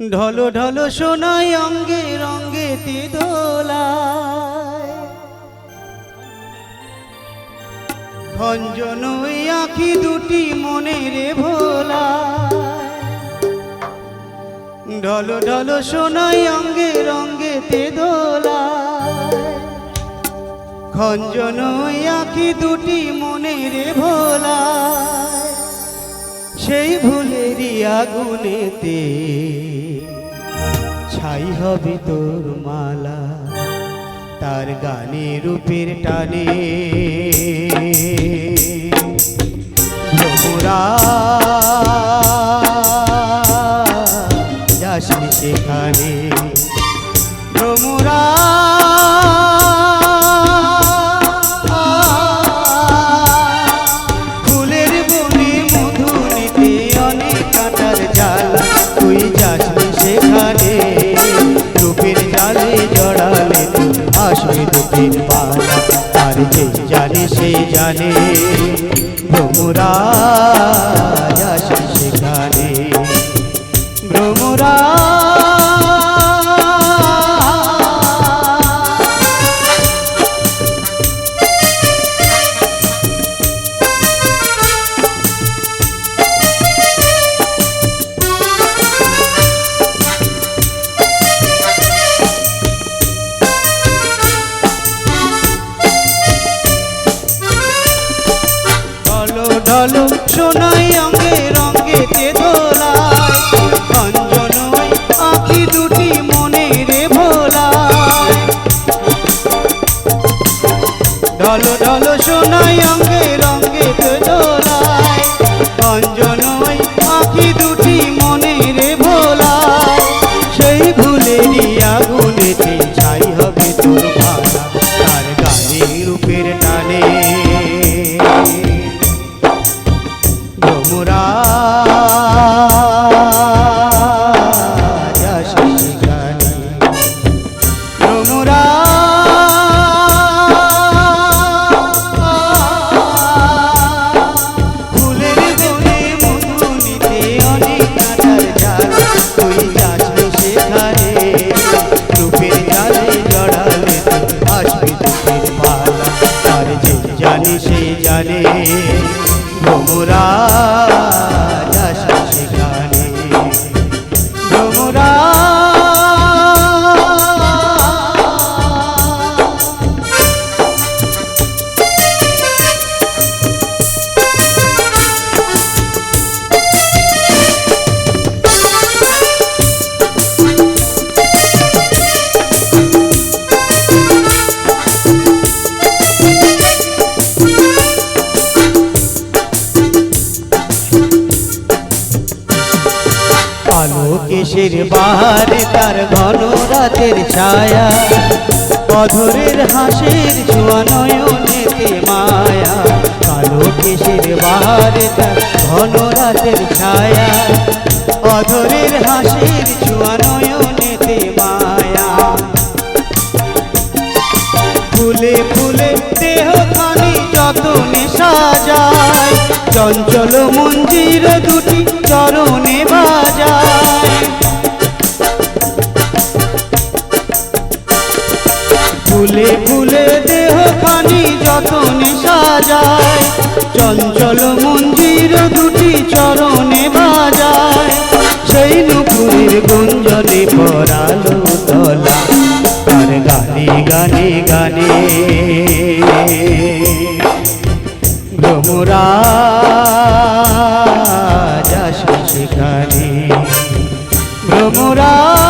ঢলো ঢলো সোনাই অঙ্গে রঙ্গে তে দোলায় খঞ্জন ওই আঁখি দুটি মনে রে ভোলা ঢলো ঢলো সোনাই অঙ্গে রঙ্গে তে দোলায় খঞ্জন আঁখি দুটি মনে রে ভোলা সেই ভুলেরই আগুনেতে ছাই হবে তোর মালা তার গানে রূপের টানে। ভ্রমরা দুটির পালা আর যে জানে সে জানে ভ্রমরা ঢলো সোনাই অঙ্গে রঙ্গে তে দোলায় অঞ্জন ওই দুটি মনে রে ভোলায় ঢলো ঢলো, সোনাই অঙ্গে রঙ্গে তে দোলায় অঞ্জন ওই দুটি মনে রে ভোলায় সেই ভুলেরই আগুনেতে ছাই হবে তোর তার গানে রূপের টানে। সে কেশের বাহারে তার ঘন রাতের ছায়া। অধরের হাসির ছোঁয়া মায়া। কালো কেশের বাহারে তার ঘন রাতের ছায়া। অধরের হাসির ছোঁয়া মায়া। ফুলে ফুলে দেহ খানি যতনে সাজায় চঞ্চল মন্দির দুটি চরণে বাজায়। ফুলে ফুলে দেহ খানি যতনে সাজায়। চঞ্চল মন্দির দুটি চরণে বাজায়। সেই নুপুরের গুঞ্জনে পরালো তলা তার গানে গানে গানে। ভ্রমরা ভ্রমরা